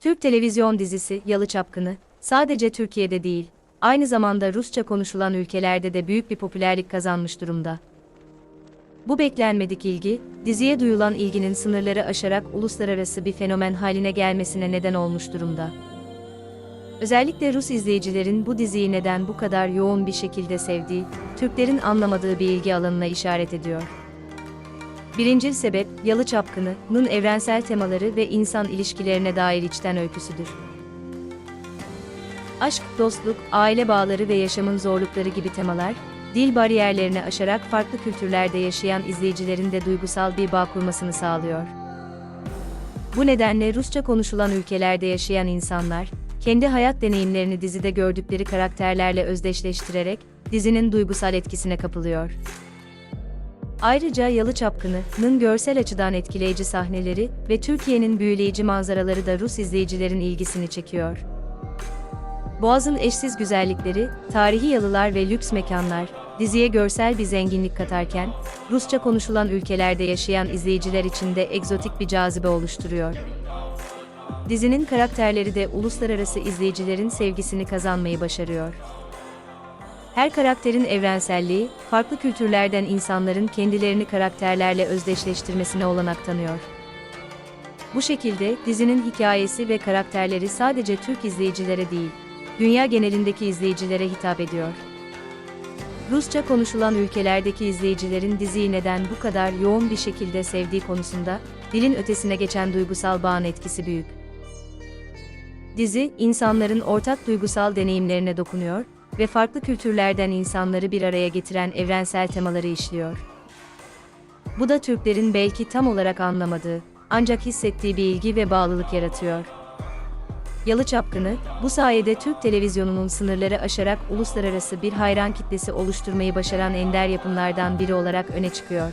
Türk televizyon dizisi Yalı Çapkını, sadece Türkiye'de değil, aynı zamanda Rusça konuşulan ülkelerde de büyük bir popülerlik kazanmış durumda. Bu beklenmedik ilgi, diziye duyulan ilginin sınırları aşarak uluslararası bir fenomen haline gelmesine neden olmuş durumda. Özellikle Rus izleyicilerin bu diziyi neden bu kadar yoğun bir şekilde sevdiği, Türklerin anlamadığı bir ilgi alanına işaret ediyor. Birinci sebep, Yalı Çapkını'nın evrensel temaları ve insan ilişkilerine dair içten öyküsüdür. Aşk, dostluk, aile bağları ve yaşamın zorlukları gibi temalar, dil bariyerlerini aşarak farklı kültürlerde yaşayan izleyicilerin de duygusal bir bağ kurmasını sağlıyor. Bu nedenle Rusça konuşulan ülkelerde yaşayan insanlar, kendi hayat deneyimlerini dizide gördükleri karakterlerle özdeşleştirerek, dizinin duygusal etkisine kapılıyor. Ayrıca Yalı Çapkını'nın görsel açıdan etkileyici sahneleri ve Türkiye'nin büyüleyici manzaraları da Rus izleyicilerin ilgisini çekiyor. Boğaz'ın eşsiz güzellikleri, tarihi yalılar ve lüks mekanlar, diziye görsel bir zenginlik katarken, Rusça konuşulan ülkelerde yaşayan izleyiciler için de egzotik bir cazibe oluşturuyor. Dizinin karakterleri de uluslararası izleyicilerin sevgisini kazanmayı başarıyor. Her karakterin evrenselliği, farklı kültürlerden insanların kendilerini karakterlerle özdeşleştirmesine olanak tanıyor. Bu şekilde dizinin hikayesi ve karakterleri sadece Türk izleyicilere değil, dünya genelindeki izleyicilere hitap ediyor. Rusça konuşulan ülkelerdeki izleyicilerin diziyi neden bu kadar yoğun bir şekilde sevdiği konusunda, dilin ötesine geçen duygusal bağın etkisi büyük. Dizi, insanların ortak duygusal deneyimlerine dokunuyor ve farklı kültürlerden insanları bir araya getiren evrensel temaları işliyor. Bu da Türklerin belki tam olarak anlamadığı, ancak hissettiği bir ilgi ve bağlılık yaratıyor. Yalı Çapkını, bu sayede Türk televizyonunun sınırları aşarak uluslararası bir hayran kitlesi oluşturmayı başaran ender yapımlardan biri olarak öne çıkıyor.